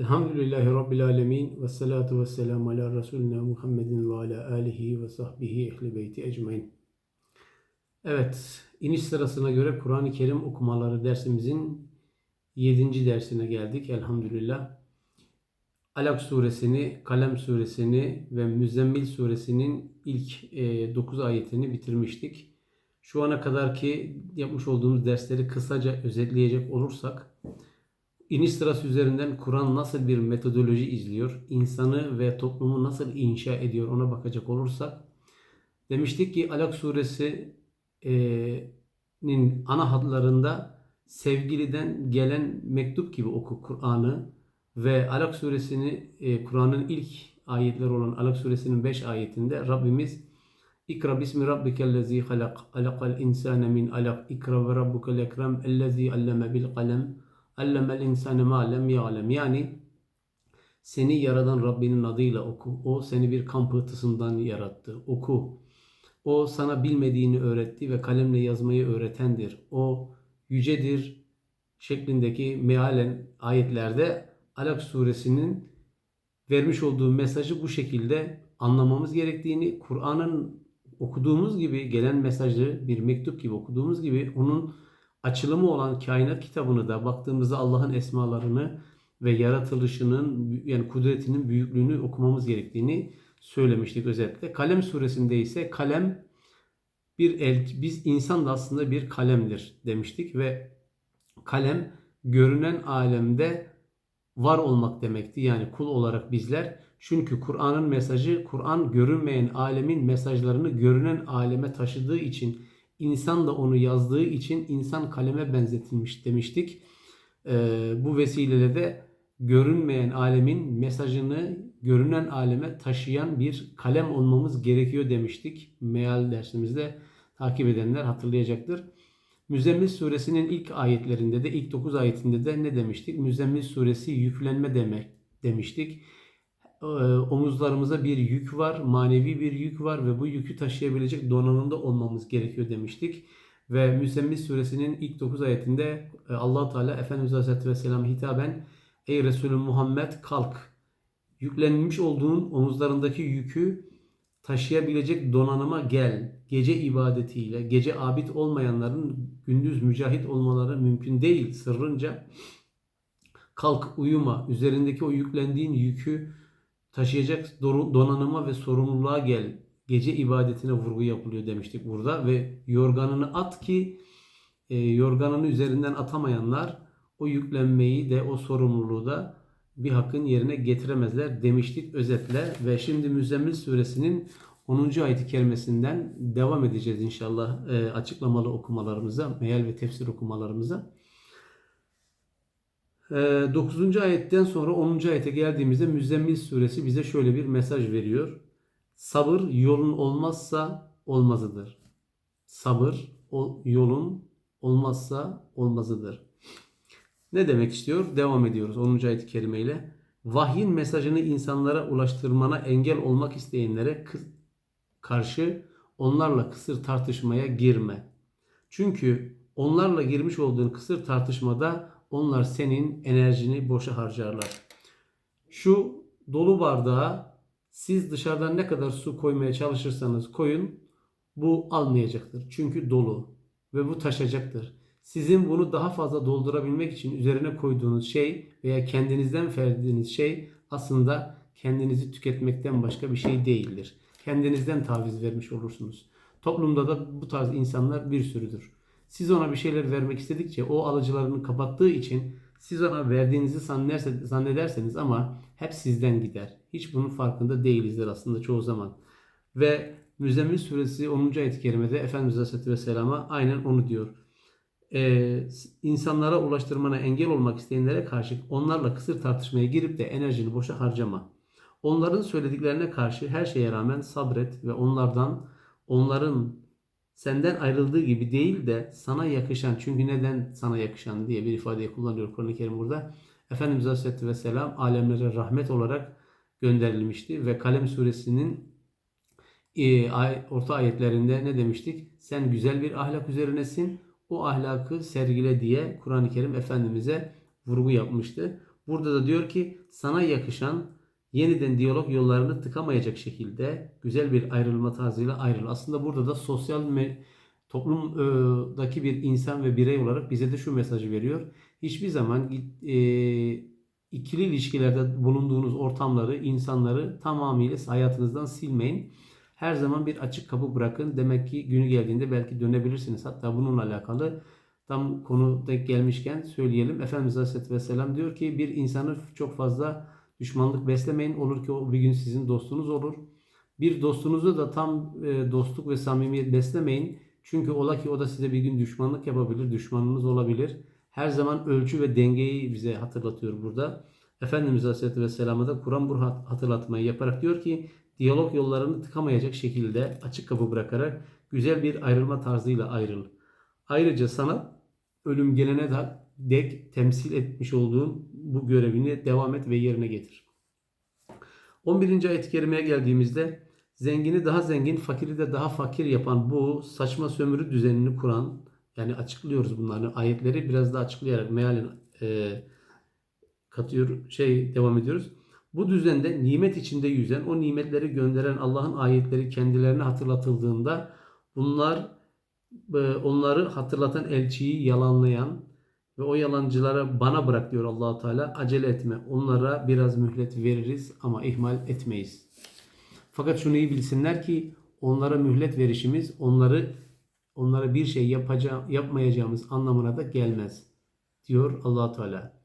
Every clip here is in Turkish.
Elhamdülillahi Rabbil Alemin ve salatu ve selamu ala Resulina Muhammedin ve ala alihi ve sahbihi ehli beyti ecmain. Evet, iniş sırasına göre Kur'an-ı Kerim okumaları dersimizin 7. dersine geldik elhamdülillah. Alak suresini, Kalem suresini ve Müzzemmil suresinin ilk 9 ayetini bitirmiştik. Şu ana kadarki yapmış olduğumuz dersleri kısaca özetleyecek olursak, İniş sırası üzerinden Kur'an nasıl bir metodoloji izliyor, insanı ve toplumu nasıl inşa ediyor ona bakacak olursak, demiştik ki Alak suresinin ana hatlarında sevgiliden gelen mektup gibi oku Kur'an'ı ve Alak suresini e, Kur'an'ın ilk ayetleri olan Alak suresinin 5 ayetinde Rabbimiz İkra bismi rabbikellezi halak alakal insane min alak ikra ve rabbukel ekrem ellezi alleme bil kalem allemel insane ma lem ya'lem yani seni yaradan Rabbinin adıyla oku. O seni bir kan pıhtısından yarattı. Oku. O sana bilmediğini öğretti ve kalemle yazmayı öğretendir. O yücedir şeklindeki mealen ayetlerde Alak suresinin vermiş olduğu mesajı bu şekilde anlamamız gerektiğini, Kur'an'ın okuduğumuz gibi gelen mesajı bir mektup gibi okuduğumuz gibi onun açılımı olan kainat kitabını da baktığımızda Allah'ın esmalarını ve yaratılışının yani kudretinin büyüklüğünü okumamız gerektiğini söylemiştik özetle. Kalem suresinde ise kalem bir el biz insan da aslında bir kalemdir demiştik ve kalem görünen alemde var olmak demekti. Yani kul olarak bizler çünkü Kur'an'ın mesajı Kur'an görünmeyen alemin mesajlarını görünen aleme taşıdığı için İnsan da onu yazdığı için insan kaleme benzetilmiş demiştik. Ee, bu vesileyle de görünmeyen alemin mesajını görünen aleme taşıyan bir kalem olmamız gerekiyor demiştik. Meal dersimizde takip edenler hatırlayacaktır. Müzzemmil suresinin ilk ayetlerinde de ilk 9 ayetinde de ne demiştik? Müzzemmil suresi yüklenme demek demiştik. Ee, omuzlarımıza bir yük var, manevi bir yük var ve bu yükü taşıyabilecek donanımda olmamız gerekiyor demiştik. Ve Müsemmil suresinin ilk 9 ayetinde e, allah Teala Efendimiz Aleyhisselatü Vesselam hitaben Ey Resulü Muhammed kalk. Yüklenmiş olduğun omuzlarındaki yükü taşıyabilecek donanıma gel. Gece ibadetiyle, gece abid olmayanların gündüz mücahit olmaları mümkün değil sırrınca. Kalk uyuma. Üzerindeki o yüklendiğin yükü taşıyacak donanıma ve sorumluluğa gel. Gece ibadetine vurgu yapılıyor demiştik burada ve yorganını at ki e, yorganını üzerinden atamayanlar o yüklenmeyi de o sorumluluğu da bir hakkın yerine getiremezler demiştik özetle ve şimdi Müzzemmil suresinin 10. ayet-i kerimesinden devam edeceğiz inşallah e, açıklamalı okumalarımıza, meal ve tefsir okumalarımıza. 9. Ee, ayetten sonra 10. ayete geldiğimizde Müzzemmil suresi bize şöyle bir mesaj veriyor. Sabır yolun olmazsa olmazıdır. Sabır yolun olmazsa olmazıdır. Ne demek istiyor? Devam ediyoruz 10. ayet-i kerimeyle. Vahyin mesajını insanlara ulaştırmana engel olmak isteyenlere karşı onlarla kısır tartışmaya girme. Çünkü onlarla girmiş olduğun kısır tartışmada onlar senin enerjini boşa harcarlar. Şu dolu bardağa siz dışarıdan ne kadar su koymaya çalışırsanız koyun bu almayacaktır. Çünkü dolu ve bu taşacaktır. Sizin bunu daha fazla doldurabilmek için üzerine koyduğunuz şey veya kendinizden verdiğiniz şey aslında kendinizi tüketmekten başka bir şey değildir. Kendinizden taviz vermiş olursunuz. Toplumda da bu tarz insanlar bir sürüdür. Siz ona bir şeyler vermek istedikçe o alıcılarını kapattığı için siz ona verdiğinizi zannederseniz ama hep sizden gider. Hiç bunun farkında değilizdir aslında çoğu zaman. Ve Müzzemmil suresi 10. ayet-i kerimede Efendimiz Aleyhisselatü Vesselam'a aynen onu diyor. Ee, insanlara ulaştırmana engel olmak isteyenlere karşı onlarla kısır tartışmaya girip de enerjini boşa harcama. Onların söylediklerine karşı her şeye rağmen sabret ve onlardan onların senden ayrıldığı gibi değil de sana yakışan çünkü neden sana yakışan diye bir ifadeyi kullanıyor Kur'an-ı Kerim burada. Efendimiz Aleyhisselatü Vesselam alemlere rahmet olarak gönderilmişti ve Kalem suresinin e, orta ayetlerinde ne demiştik? Sen güzel bir ahlak üzerinesin. O ahlakı sergile diye Kur'an-ı Kerim Efendimiz'e vurgu yapmıştı. Burada da diyor ki sana yakışan yeniden diyalog yollarını tıkamayacak şekilde güzel bir ayrılma tarzıyla ayrıl. Aslında burada da sosyal toplumdaki bir insan ve birey olarak bize de şu mesajı veriyor. Hiçbir zaman e, ikili ilişkilerde bulunduğunuz ortamları, insanları tamamıyla hayatınızdan silmeyin. Her zaman bir açık kapı bırakın. Demek ki günü geldiğinde belki dönebilirsiniz. Hatta bununla alakalı tam konu denk gelmişken söyleyelim. Efendimiz Aleyhisselatü Vesselam diyor ki bir insanı çok fazla düşmanlık beslemeyin. Olur ki o bir gün sizin dostunuz olur. Bir dostunuzu da tam e, dostluk ve samimiyet beslemeyin. Çünkü ola ki o da size bir gün düşmanlık yapabilir, düşmanınız olabilir. Her zaman ölçü ve dengeyi bize hatırlatıyor burada. Efendimiz Aleyhisselatü Vesselam'a da Kur'an bu hatırlatmayı yaparak diyor ki diyalog yollarını tıkamayacak şekilde açık kapı bırakarak güzel bir ayrılma tarzıyla ayrıl. Ayrıca sana ölüm gelene dek temsil etmiş olduğun bu görevini devam et ve yerine getir. 11. ayet-i kerimeye geldiğimizde zengini daha zengin, fakiri de daha fakir yapan bu saçma sömürü düzenini kuran yani açıklıyoruz bunların ayetleri biraz daha açıklayarak mealen e, katıyor şey devam ediyoruz. Bu düzende nimet içinde yüzen, o nimetleri gönderen Allah'ın ayetleri kendilerine hatırlatıldığında bunlar e, onları hatırlatan elçiyi yalanlayan ve o yalancılara bana bırak diyor allah Teala. Acele etme. Onlara biraz mühlet veririz ama ihmal etmeyiz. Fakat şunu iyi bilsinler ki onlara mühlet verişimiz onları onlara bir şey yapacağım, yapmayacağımız anlamına da gelmez diyor allah Teala.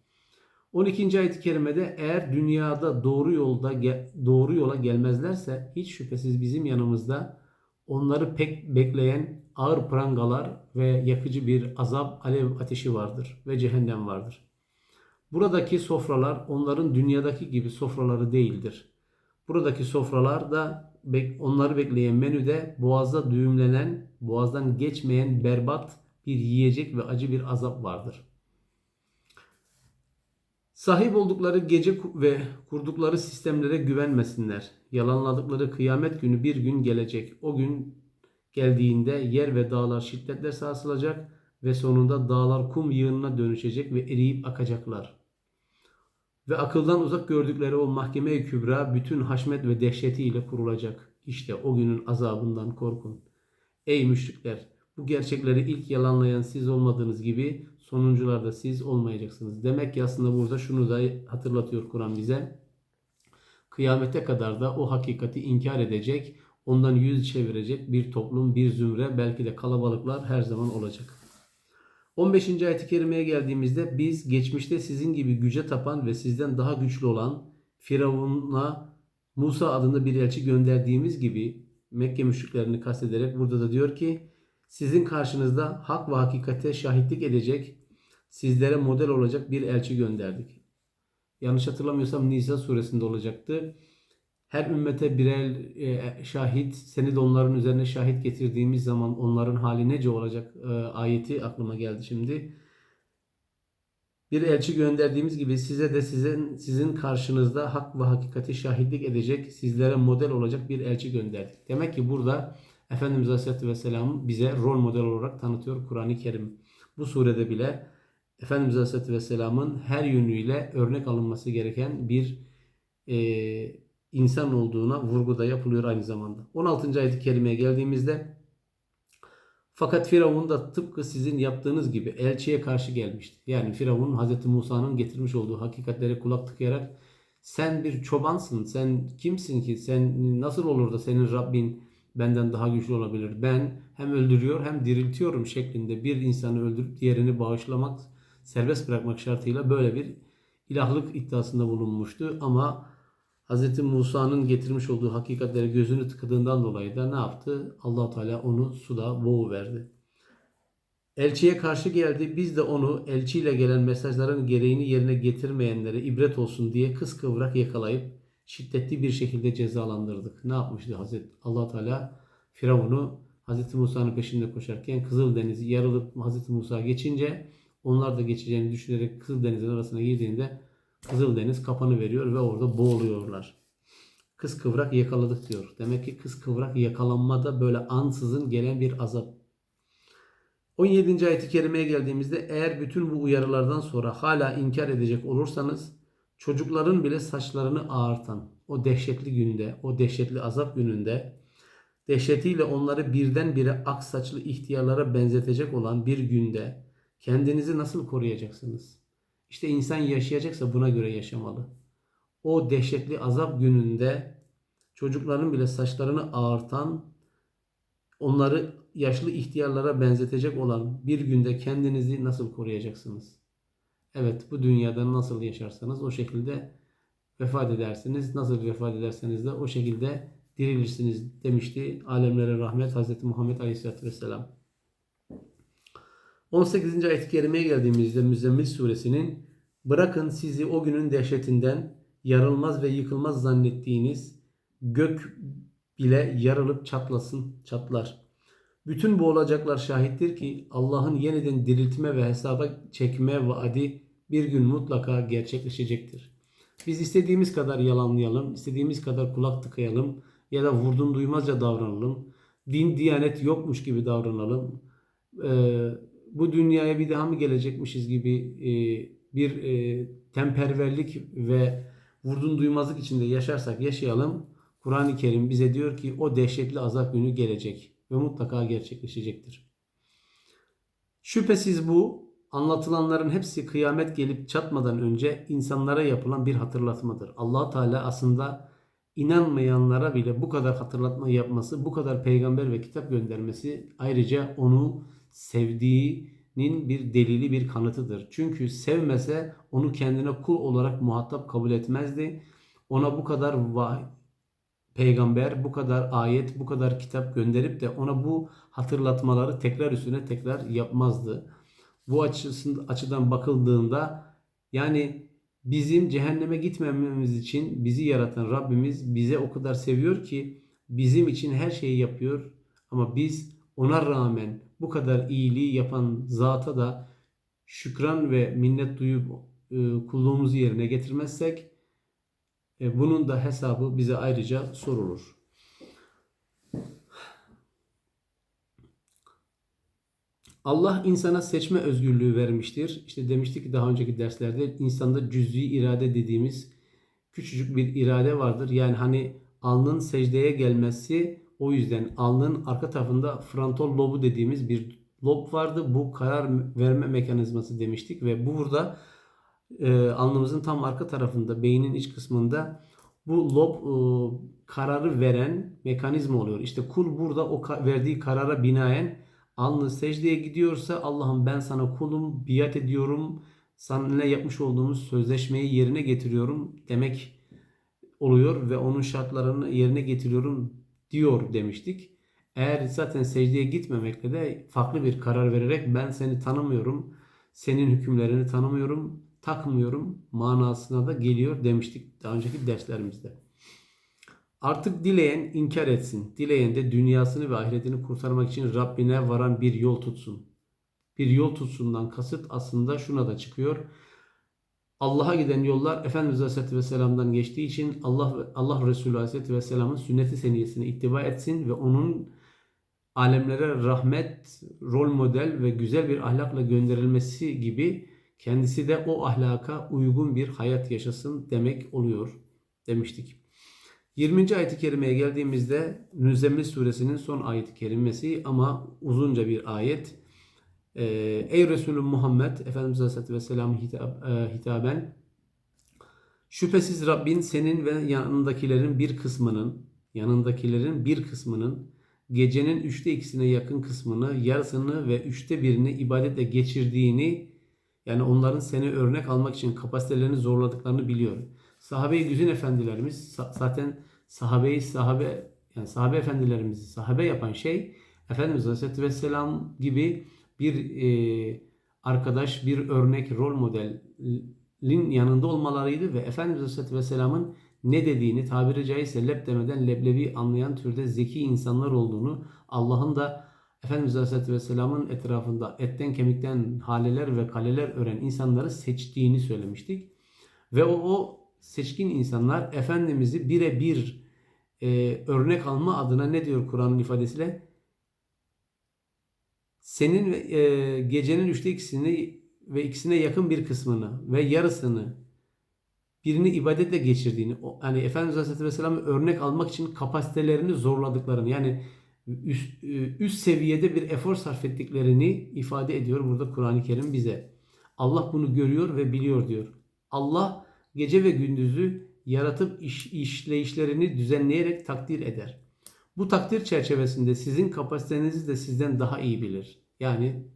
12. ayet-i kerimede eğer dünyada doğru yolda doğru yola gelmezlerse hiç şüphesiz bizim yanımızda onları pek bekleyen ağır prangalar ve yakıcı bir azap alev ateşi vardır ve cehennem vardır. Buradaki sofralar onların dünyadaki gibi sofraları değildir. Buradaki sofralar da onları bekleyen menüde boğazda düğümlenen, boğazdan geçmeyen berbat bir yiyecek ve acı bir azap vardır.'' Sahip oldukları gece ve kurdukları sistemlere güvenmesinler. Yalanladıkları kıyamet günü bir gün gelecek. O gün geldiğinde yer ve dağlar şiddetle sarsılacak ve sonunda dağlar kum yığınına dönüşecek ve eriyip akacaklar. Ve akıldan uzak gördükleri o mahkeme-i kübra bütün haşmet ve dehşetiyle kurulacak. İşte o günün azabından korkun. Ey müşrikler! Bu gerçekleri ilk yalanlayan siz olmadığınız gibi sonuncularda siz olmayacaksınız. Demek ki aslında burada şunu da hatırlatıyor Kur'an bize. Kıyamete kadar da o hakikati inkar edecek, ondan yüz çevirecek bir toplum, bir zümre, belki de kalabalıklar her zaman olacak. 15. ayet-i kerimeye geldiğimizde biz geçmişte sizin gibi güce tapan ve sizden daha güçlü olan Firavun'a Musa adında bir elçi gönderdiğimiz gibi Mekke müşriklerini kastederek burada da diyor ki sizin karşınızda hak ve hakikate şahitlik edecek, sizlere model olacak bir elçi gönderdik. Yanlış hatırlamıyorsam Nisa suresinde olacaktı. Her ümmete birer e, şahit, seni de onların üzerine şahit getirdiğimiz zaman onların hali nece olacak e, ayeti aklıma geldi şimdi. Bir elçi gönderdiğimiz gibi size de sizin sizin karşınızda hak ve hakikati şahitlik edecek, sizlere model olacak bir elçi gönderdik. Demek ki burada Efendimiz Aleyhisselatü Vesselam bize rol model olarak tanıtıyor Kur'an-ı Kerim. Bu surede bile Efendimiz Aleyhisselatü Vesselam'ın her yönüyle örnek alınması gereken bir e, insan olduğuna vurgu da yapılıyor aynı zamanda. 16. ayet-i kerimeye geldiğimizde fakat Firavun da tıpkı sizin yaptığınız gibi elçiye karşı gelmişti. Yani Firavun Hz. Musa'nın getirmiş olduğu hakikatlere kulak tıkayarak sen bir çobansın, sen kimsin ki, sen nasıl olur da senin Rabbin benden daha güçlü olabilir. Ben hem öldürüyor hem diriltiyorum şeklinde bir insanı öldürüp diğerini bağışlamak, serbest bırakmak şartıyla böyle bir ilahlık iddiasında bulunmuştu. Ama Hz. Musa'nın getirmiş olduğu hakikatlere gözünü tıkadığından dolayı da ne yaptı? allah Teala onu suda boğuverdi. Elçiye karşı geldi. Biz de onu elçiyle gelen mesajların gereğini yerine getirmeyenlere ibret olsun diye kıskıvrak yakalayıp şiddetli bir şekilde cezalandırdık. Ne yapmıştı Hazreti Allah Teala? Firavun'u Hazreti Musa'nın peşinde koşarken Kızıldeniz'i yarılıp Hazreti Musa geçince onlar da geçeceğini düşünerek Kızıldeniz'in arasına girdiğinde Kızıldeniz kapanı veriyor ve orada boğuluyorlar. Kız kıvrak yakaladık diyor. Demek ki kız kıvrak yakalanmada böyle ansızın gelen bir azap. 17. ayet-i kerimeye geldiğimizde eğer bütün bu uyarılardan sonra hala inkar edecek olursanız çocukların bile saçlarını ağartan o dehşetli günde, o dehşetli azap gününde dehşetiyle onları birdenbire ak saçlı ihtiyarlara benzetecek olan bir günde kendinizi nasıl koruyacaksınız? İşte insan yaşayacaksa buna göre yaşamalı. O dehşetli azap gününde çocukların bile saçlarını ağartan, onları yaşlı ihtiyarlara benzetecek olan bir günde kendinizi nasıl koruyacaksınız? Evet, bu dünyada nasıl yaşarsanız o şekilde vefat edersiniz. Nasıl vefat ederseniz de o şekilde dirilirsiniz demişti alemlere rahmet Hz. Muhammed Aleyhisselatü Vesselam. 18. ayet-i kerimeye geldiğimizde Müzzemmil suresinin bırakın sizi o günün dehşetinden yarılmaz ve yıkılmaz zannettiğiniz gök bile yarılıp çatlasın, çatlar. Bütün bu olacaklar şahittir ki Allah'ın yeniden diriltme ve hesaba çekme vaadi bir gün mutlaka gerçekleşecektir. Biz istediğimiz kadar yalanlayalım, istediğimiz kadar kulak tıkayalım ya da vurdum duymazca davranalım. Din, diyanet yokmuş gibi davranalım. Ee, bu dünyaya bir daha mı gelecekmişiz gibi e, bir e, temperverlik ve vurdum duymazlık içinde yaşarsak yaşayalım. Kur'an-ı Kerim bize diyor ki o dehşetli azap günü gelecek ve mutlaka gerçekleşecektir. Şüphesiz bu anlatılanların hepsi kıyamet gelip çatmadan önce insanlara yapılan bir hatırlatmadır. Allah Teala aslında inanmayanlara bile bu kadar hatırlatma yapması, bu kadar peygamber ve kitap göndermesi ayrıca onu sevdiğinin bir delili, bir kanıtıdır. Çünkü sevmese onu kendine kul olarak muhatap kabul etmezdi. Ona bu kadar vah peygamber, bu kadar ayet, bu kadar kitap gönderip de ona bu hatırlatmaları tekrar üstüne tekrar yapmazdı. Bu açısından, açıdan bakıldığında yani bizim cehenneme gitmememiz için bizi yaratan Rabbimiz bize o kadar seviyor ki bizim için her şeyi yapıyor. Ama biz ona rağmen bu kadar iyiliği yapan zata da şükran ve minnet duyup e, kulluğumuzu yerine getirmezsek e, bunun da hesabı bize ayrıca sorulur. Allah insana seçme özgürlüğü vermiştir. İşte demiştik ki daha önceki derslerde insanda cüz'i irade dediğimiz küçücük bir irade vardır. Yani hani alnın secdeye gelmesi o yüzden alnın arka tarafında frontal lobu dediğimiz bir lob vardı. Bu karar verme mekanizması demiştik ve bu burada e, alnımızın tam arka tarafında beynin iç kısmında bu lob e, kararı veren mekanizma oluyor. İşte kul burada o verdiği karara binaen alnı secdeye gidiyorsa Allah'ım ben sana kulum, biat ediyorum, seninle yapmış olduğumuz sözleşmeyi yerine getiriyorum demek oluyor ve onun şartlarını yerine getiriyorum diyor demiştik. Eğer zaten secdeye gitmemekle de farklı bir karar vererek ben seni tanımıyorum, senin hükümlerini tanımıyorum, takmıyorum manasına da geliyor demiştik daha önceki derslerimizde. Artık dileyen inkar etsin. Dileyen de dünyasını ve ahiretini kurtarmak için Rabbine varan bir yol tutsun. Bir yol tutsundan kasıt aslında şuna da çıkıyor. Allah'a giden yollar Efendimiz Aleyhisselatü Vesselam'dan geçtiği için Allah Allah Resulü Aleyhisselatü Vesselam'ın sünneti seniyesine ittiba etsin ve onun alemlere rahmet, rol model ve güzel bir ahlakla gönderilmesi gibi kendisi de o ahlaka uygun bir hayat yaşasın demek oluyor demiştik. 20. ayet-i kerimeye geldiğimizde Müzzemmil suresinin son ayet-i kerimesi ama uzunca bir ayet. Ee, Ey Resulü Muhammed Efendimiz Aleyhisselatü Vesselam hitap, e, hitaben Şüphesiz Rabbin senin ve yanındakilerin bir kısmının yanındakilerin bir kısmının gecenin üçte ikisine yakın kısmını, yarısını ve üçte birini ibadetle geçirdiğini yani onların seni örnek almak için kapasitelerini zorladıklarını biliyor. Sahabe-i güzin efendilerimiz zaten sahabeyi sahabe yani sahabe efendilerimizi sahabe yapan şey Efendimiz Aleyhisselatü Vesselam gibi bir e, arkadaş, bir örnek, rol modelin yanında olmalarıydı ve Efendimiz Aleyhisselatü Vesselam'ın ne dediğini tabiri caizse lep demeden leblebi anlayan türde zeki insanlar olduğunu Allah'ın da Efendimiz Aleyhisselatü Vesselam'ın etrafında etten kemikten haleler ve kaleler öğren insanları seçtiğini söylemiştik. Ve o, o seçkin insanlar Efendimiz'i birebir e, örnek alma adına ne diyor Kur'an'ın ifadesiyle? Senin e, gecenin üçte ikisini ve ikisine yakın bir kısmını ve yarısını birini ibadetle geçirdiğini, o- hani Efendimiz Aleyhisselatü Vesselam'ı örnek almak için kapasitelerini zorladıklarını, yani üst, üst seviyede bir efor sarf ettiklerini ifade ediyor burada Kur'an-ı Kerim bize. Allah bunu görüyor ve biliyor diyor. Allah gece ve gündüzü yaratıp iş, işleyişlerini düzenleyerek takdir eder. Bu takdir çerçevesinde sizin kapasitenizi de sizden daha iyi bilir. Yani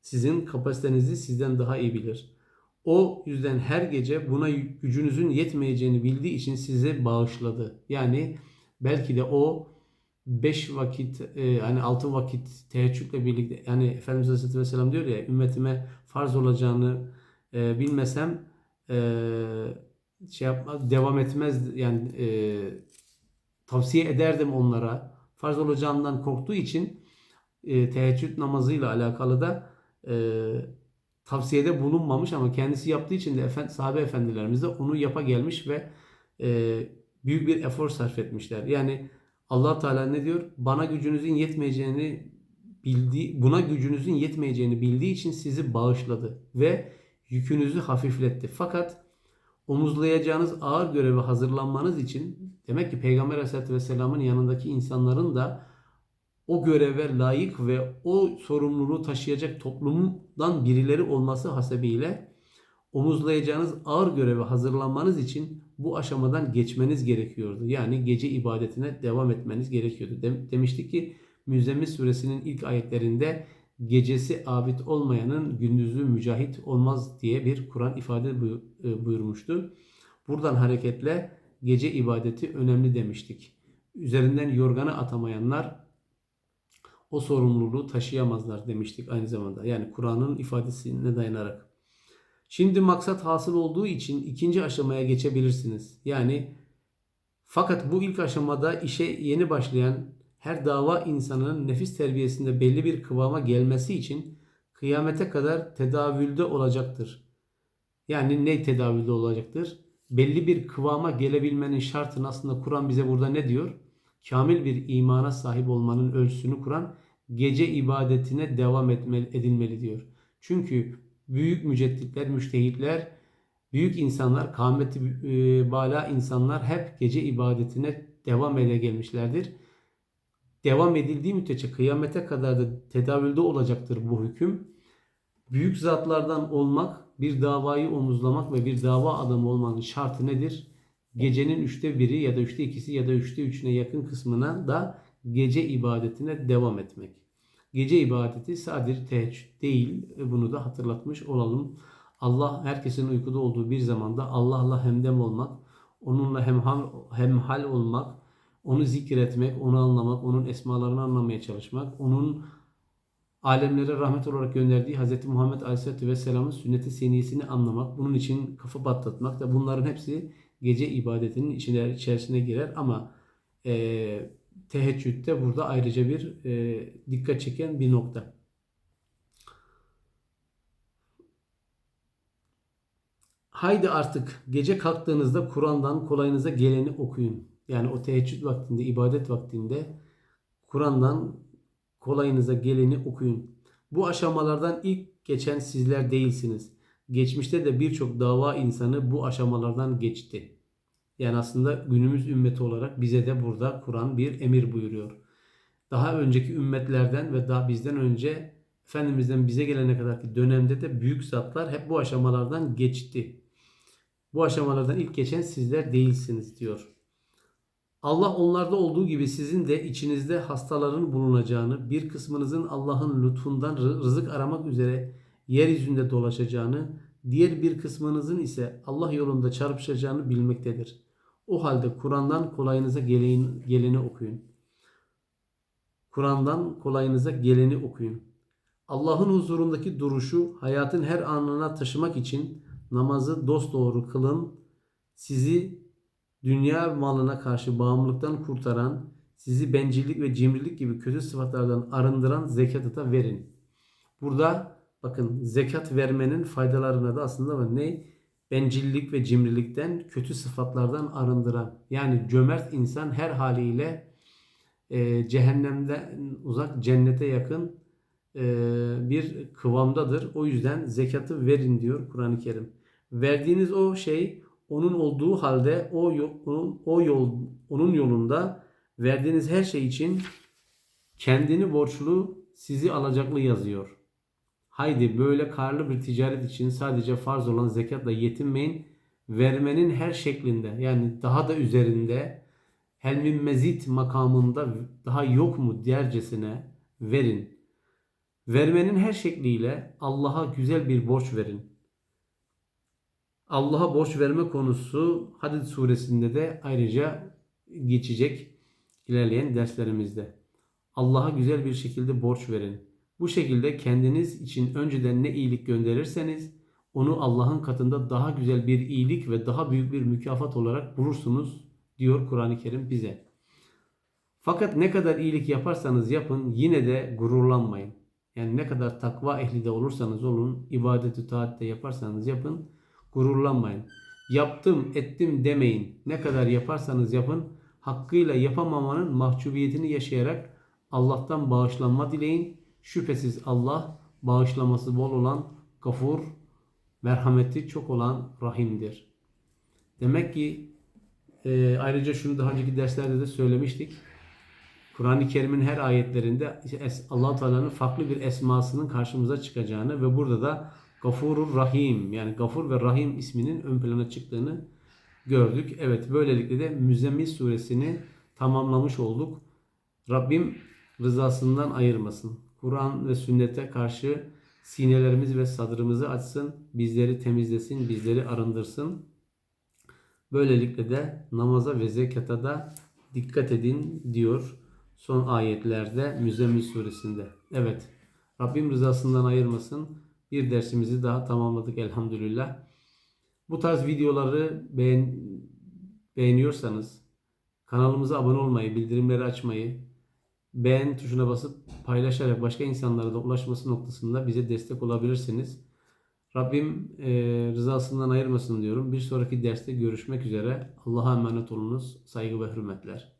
sizin kapasitenizi sizden daha iyi bilir. O yüzden her gece buna gücünüzün yetmeyeceğini bildiği için size bağışladı. Yani belki de o 5 vakit e, hani 6 vakit teheccüdle birlikte yani Efendimiz Aleyhisselatü Vesselam diyor ya ümmetime farz olacağını e, bilmesem e, şey yapmaz devam etmez yani e, tavsiye ederdim onlara. Farz olacağından korktuğu için e, teheccüd namazıyla alakalı da e, tavsiyede bulunmamış ama kendisi yaptığı için de efend, sahabe efendilerimiz de onu yapa gelmiş ve e, büyük bir efor sarf etmişler. Yani Allah Teala ne diyor? Bana gücünüzün yetmeyeceğini bildiği, buna gücünüzün yetmeyeceğini bildiği için sizi bağışladı ve yükünüzü hafifletti. Fakat omuzlayacağınız ağır göreve hazırlanmanız için demek ki Peygamber Aleyhisselatü Vesselam'ın yanındaki insanların da o göreve layık ve o sorumluluğu taşıyacak toplumdan birileri olması hasebiyle omuzlayacağınız ağır göreve hazırlanmanız için bu aşamadan geçmeniz gerekiyordu. Yani gece ibadetine devam etmeniz gerekiyordu. demiştik ki Müzzemmil suresinin ilk ayetlerinde gecesi abid olmayanın gündüzü mücahit olmaz diye bir Kur'an ifade e, buyurmuştu. Buradan hareketle gece ibadeti önemli demiştik. Üzerinden yorganı atamayanlar o sorumluluğu taşıyamazlar demiştik aynı zamanda. Yani Kur'an'ın ifadesine dayanarak. Şimdi maksat hasıl olduğu için ikinci aşamaya geçebilirsiniz. Yani fakat bu ilk aşamada işe yeni başlayan her dava insanının nefis terbiyesinde belli bir kıvama gelmesi için kıyamete kadar tedavülde olacaktır. Yani ne tedavülde olacaktır? Belli bir kıvama gelebilmenin şartını aslında Kur'an bize burada ne diyor? Kamil bir imana sahip olmanın ölçüsünü Kur'an gece ibadetine devam etmeli, edilmeli diyor. Çünkü büyük mücedditler, müştehitler, büyük insanlar, kâmeti e, bala insanlar hep gece ibadetine devam ede gelmişlerdir. Devam edildiği müddetçe kıyamete kadar da tedavülde olacaktır bu hüküm. Büyük zatlardan olmak, bir davayı omuzlamak ve bir dava adamı olmanın şartı nedir? Gecenin üçte biri ya da üçte ikisi ya da üçte üçüne yakın kısmına da gece ibadetine devam etmek. Gece ibadeti sadece teheccüd değil. Bunu da hatırlatmış olalım. Allah herkesin uykuda olduğu bir zamanda Allah'la hemdem olmak, onunla hemhal, hemhal olmak, onu zikretmek, onu anlamak, onun esmalarını anlamaya çalışmak, onun alemlere rahmet olarak gönderdiği Hz. Muhammed Aleyhisselatü Vesselam'ın sünnet-i seniyesini anlamak, bunun için kafa patlatmak da bunların hepsi gece ibadetinin içine, içerisine girer ama e, teheccüd de burada ayrıca bir e, dikkat çeken bir nokta. Haydi artık gece kalktığınızda Kur'an'dan kolayınıza geleni okuyun. Yani o teheccüd vaktinde, ibadet vaktinde Kur'an'dan kolayınıza geleni okuyun. Bu aşamalardan ilk geçen sizler değilsiniz. Geçmişte de birçok dava insanı bu aşamalardan geçti. Yani aslında günümüz ümmeti olarak bize de burada Kur'an bir emir buyuruyor. Daha önceki ümmetlerden ve daha bizden önce Efendimiz'den bize gelene kadarki dönemde de büyük zatlar hep bu aşamalardan geçti. Bu aşamalardan ilk geçen sizler değilsiniz diyor. Allah onlarda olduğu gibi sizin de içinizde hastaların bulunacağını, bir kısmınızın Allah'ın lütfundan rızık aramak üzere yeryüzünde dolaşacağını, diğer bir kısmınızın ise Allah yolunda çarpışacağını bilmektedir. O halde Kur'an'dan kolayınıza geleni, geleni okuyun. Kur'an'dan kolayınıza geleni okuyun. Allah'ın huzurundaki duruşu hayatın her anına taşımak için namazı dosdoğru kılın. Sizi dünya malına karşı bağımlılıktan kurtaran, sizi bencillik ve cimrilik gibi kötü sıfatlardan arındıran zekatı da verin. Burada bakın zekat vermenin faydalarına da aslında ne? bencillik ve cimrilikten, kötü sıfatlardan arındıran. Yani cömert insan her haliyle e, cehennemden uzak, cennete yakın e, bir kıvamdadır. O yüzden zekatı verin diyor Kur'an-ı Kerim. Verdiğiniz o şey onun olduğu halde o onun, o yol onun yolunda verdiğiniz her şey için kendini borçlu, sizi alacaklı yazıyor. Haydi böyle karlı bir ticaret için sadece farz olan zekatla yetinmeyin. Vermenin her şeklinde yani daha da üzerinde helmin mezit makamında daha yok mu dercesine verin. Vermenin her şekliyle Allah'a güzel bir borç verin. Allah'a borç verme konusu Hadid suresinde de ayrıca geçecek ilerleyen derslerimizde. Allah'a güzel bir şekilde borç verin. Bu şekilde kendiniz için önceden ne iyilik gönderirseniz onu Allah'ın katında daha güzel bir iyilik ve daha büyük bir mükafat olarak bulursunuz diyor Kur'an-ı Kerim bize. Fakat ne kadar iyilik yaparsanız yapın yine de gururlanmayın. Yani ne kadar takva ehli de olursanız olun, ibadet-ü taat de yaparsanız yapın, gururlanmayın. Yaptım, ettim demeyin. Ne kadar yaparsanız yapın, hakkıyla yapamamanın mahcubiyetini yaşayarak Allah'tan bağışlanma dileyin. Şüphesiz Allah bağışlaması bol olan gafur, merhameti çok olan rahimdir. Demek ki e, ayrıca şunu daha önceki derslerde de söylemiştik. Kur'an-ı Kerim'in her ayetlerinde allah Teala'nın farklı bir esmasının karşımıza çıkacağını ve burada da Gafurur Rahim yani Gafur ve Rahim isminin ön plana çıktığını gördük. Evet böylelikle de Müzzemmil suresini tamamlamış olduk. Rabbim rızasından ayırmasın. Kur'an ve sünnete karşı sinelerimiz ve sadrımızı açsın. Bizleri temizlesin, bizleri arındırsın. Böylelikle de namaza ve zekata da dikkat edin diyor son ayetlerde Müzzemmil suresinde. Evet Rabbim rızasından ayırmasın. Bir dersimizi daha tamamladık elhamdülillah. Bu tarz videoları beğen, beğeniyorsanız kanalımıza abone olmayı, bildirimleri açmayı, beğen tuşuna basıp paylaşarak başka insanlara da ulaşması noktasında bize destek olabilirsiniz. Rabbim e, rızasından ayırmasın diyorum. Bir sonraki derste görüşmek üzere. Allah'a emanet olunuz. Saygı ve hürmetler.